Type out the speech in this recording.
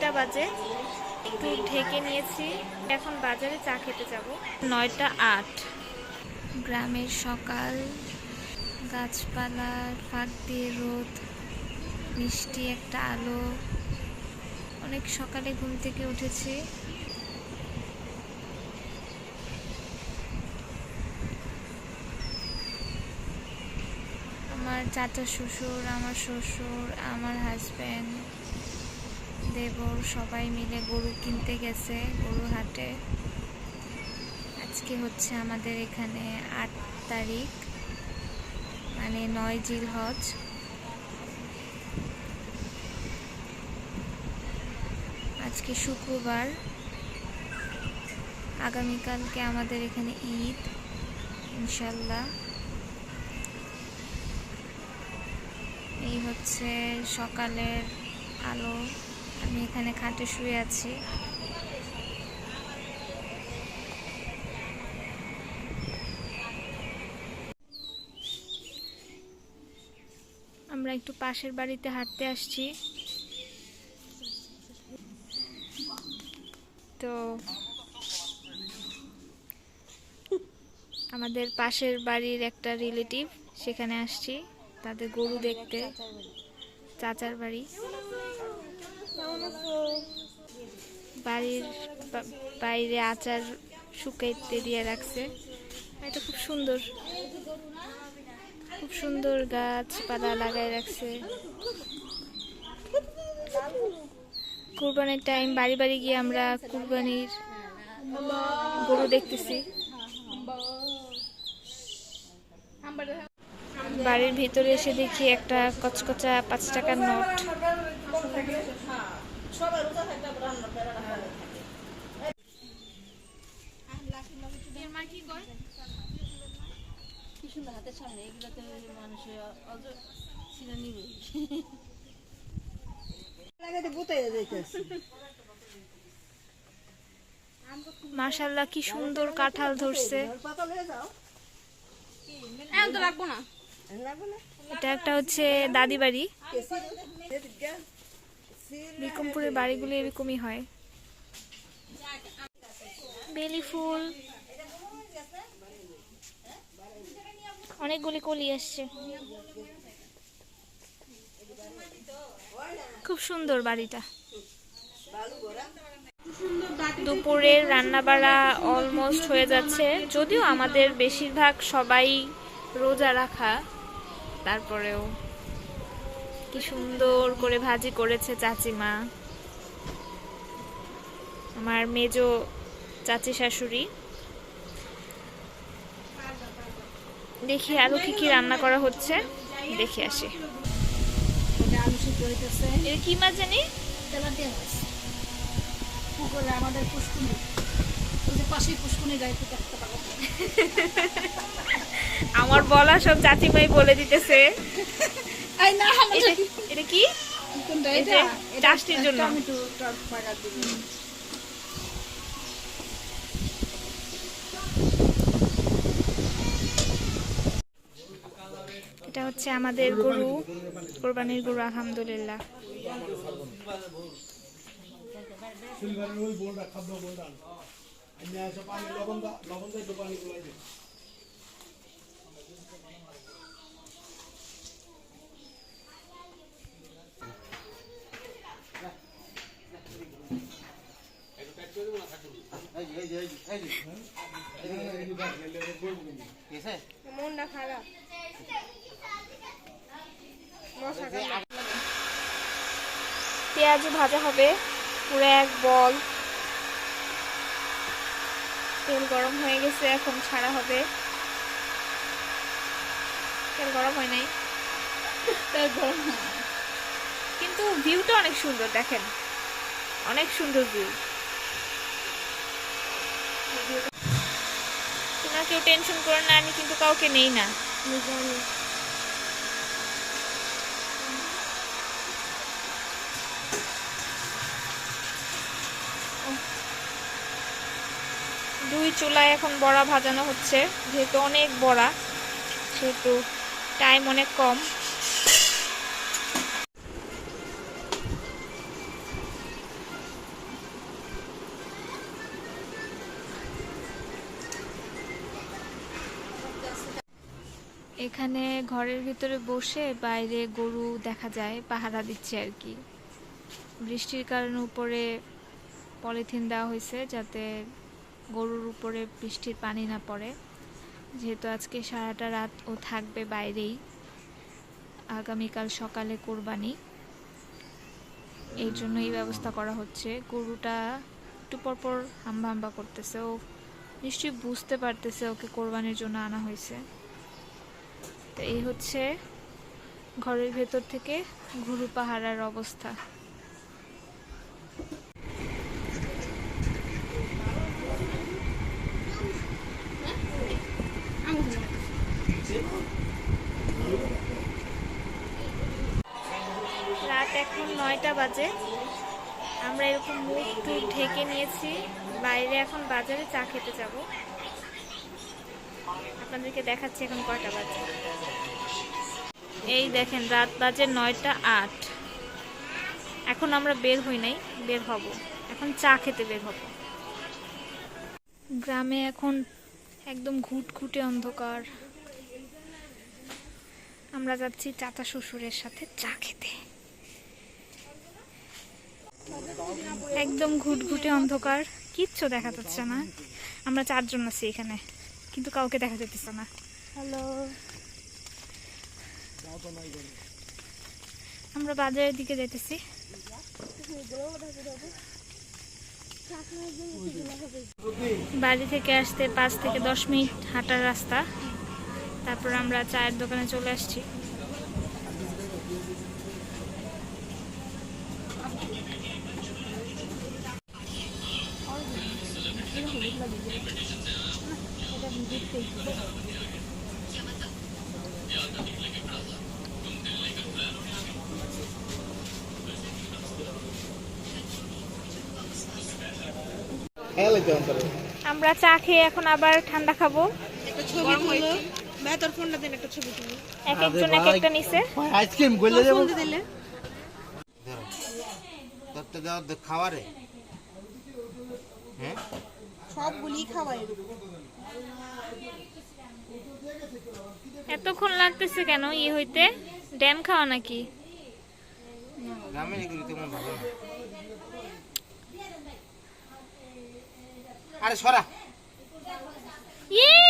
নয়টা বাজে। একটু ঢেকে নিয়েছি। এখন বাজারে চা খেতে যাব। নয়টা আট। গ্রামের সকাল। গাছপালার ফাঁক দিয়ে রোদ, মিষ্টি একটা আলো। অনেক সকালে ঘুম থেকে উঠেছি। আমার চাচা শ্বশুর, আমার শ্বশুর, আমার হাজব্যান্ড দেবর সবাই মিলে গরু কিনতে গেছে গরু হাটে। আজকে হচ্ছে আমাদের এখানে আট তারিখ মানে নয় জিল হজ। আজকে শুক্রবার, আগামীকালকে আমাদের এখানে ঈদ ইনশাল্লাহ এই হচ্ছে সকালের আলো। এখানে খাটে শুয়ে আছি। আমরা একটু পাশের বাড়িতে হাঁটতে আসছি। তো আমাদের পাশের বাড়ির একটা রিলেটিভ, সেখানে আসছি। তাদের গরু দেখতে। চাচার বাড়ি। বাড়ির বাইরে আচার শুকাইতে দিয়ে রাখছে। এটা খুব সুন্দর। খুব সুন্দর গাছপালা লাগাই রাখছে। কুরবানির টাইম বাড়ি বাড়ি গিয়ে আমরা কুরবানির গরু দেখতেছি। বাড়ির ভিতরে এসে দেখি একটা কচকচা পাঁচ টাকার নোট। কি সুন্দর হাতের সামনে এগুলোতে মানুষের অজ চিনে নিবে লাগাতে বুতাই যাইতেছে মাশাল্লাহ কি সুন্দর কাঁঠাল ধরছে এটা একটা হচ্ছে দাদি বাড়ি বিক্রমপুরের বাড়িগুলো এরকমই হয়। বেলি ফুল। অনেকগুলি কলি আসছে। খুব সুন্দর বাড়িটা। দুপুরের রান্নাবাড়া অলমোস্ট হয়ে যাচ্ছে। যদিও আমাদের বেশিরভাগ সবাই রোজা রাখা তারপরেও কি সুন্দর করে ভাজি করেছে চাচিমা। আমার মেজো চাচি শাশুড়ি। দেখি আরও কি কি রান্না করা হচ্ছে। দেখে আসি। এর কি মাছ জানি? পুকুরে আমাদের পুষ্কুনি। পাশেই পুষ্কুনি গাইতে পাবো আমার বলা সব চাচিমাই বলে দিতেছে। এই না এটা এটা কি? কোনটা এটা চাষটির জন্য। টমেটো টক এটা হচ্ছে আমাদের গরু। কোরবানির গরু আলহামদুলিল্লাহ। সিলভারের ওই বোলটা আমি এসে পানি লবণ দা লবণ দিয়ে গুলাই দিই পেঁয়াজু ভাজা হবে, পুরো এক বল। তেল গরম হয়ে গেছে, এখন ছাড়া হবে। তেল গরম হয় নাই। তাই গরম কিন্তু ভিউটা অনেক সুন্দর, দেখেন। অনেক সুন্দর ভিউ তোমরা কেউ টেনশন করো না আমি কিন্তু কাউকে নেই না। দুই চুলায় এখন বড়া ভাজানো হচ্ছে যেহেতু অনেক বড়া সেহেতু টাইম অনেক কম। এখানে ঘরের ভিতরে বসে বাইরে গরু দেখা যায়, পাহারা দিচ্ছে আর কি। বৃষ্টির কারণে উপরে পলিথিন দেওয়া হয়েছে যাতে গরুর উপরে বৃষ্টির পানি না পড়ে। যেহেতু আজকে সারাটা রাত ও থাকবে বাইরেই, আগামীকাল সকালে কোরবানি। এই জন্য এই ব্যবস্থা করা হচ্ছে। গরুটা একটু পর পর হাম্বা হাম্বা করতেছে। ও নিশ্চয়ই বুঝতে পারতেছে ওকে কোরবানির জন্য আনা হয়েছে। তো এই হচ্ছে ঘরের ভেতর থেকে ঘুরু পাহারার অবস্থা। রাত এখন নয়টা বাজে। আমরা এরকম মুখ টুক ঢেকে নিয়েছি। বাইরে এখন বাজারে চা খেতে যাব। আপনাদেরকে দেখাচ্ছি এখন কয়টা বাজে। এই দেখেন, রাত বাজে নয়টা আট। এখন আমরা বের হই নাই, বের হব। এখন চা খেতে বের হব। গ্রামে এখন একদম ঘুটঘুটে অন্ধকার। আমরা যাচ্ছি চাচা শ্বশুরের সাথে চা খেতে। একদম ঘুটঘুটে অন্ধকার। কিচ্ছু দেখা যাচ্ছে না। আমরা চারজন আছি এখানে, কিন্তু কাউকে দেখা যেতেছে না। হ্যালো। আমরা বাজারের দিকে যেতেছি বাড়ি থেকে আসতে পাঁচ থেকে দশ মিনিট হাঁটার রাস্তা। তারপর আমরা চায়ের দোকানে চলে আসছি। খেয়াল হইতে আমরা চা খেয়ে এখন আবার ঠান্ডা খাব। এক একজন এক একটা নিছে। আইসক্রিম গলে যাব। তত্ত্ব দেওয়ার খাওয়ারে হ্যাঁ? সবগুলি খাওয়াই। এতক্ষণ লাগতেছে কেন? ই হইতে ড্যাম খাওয়া নাকি? গ্রামের এগুলি তেমন ভালো না। আরে সরা। ইয়ে।